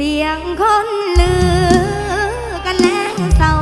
เสียงคนลือกันแล้วเศร้า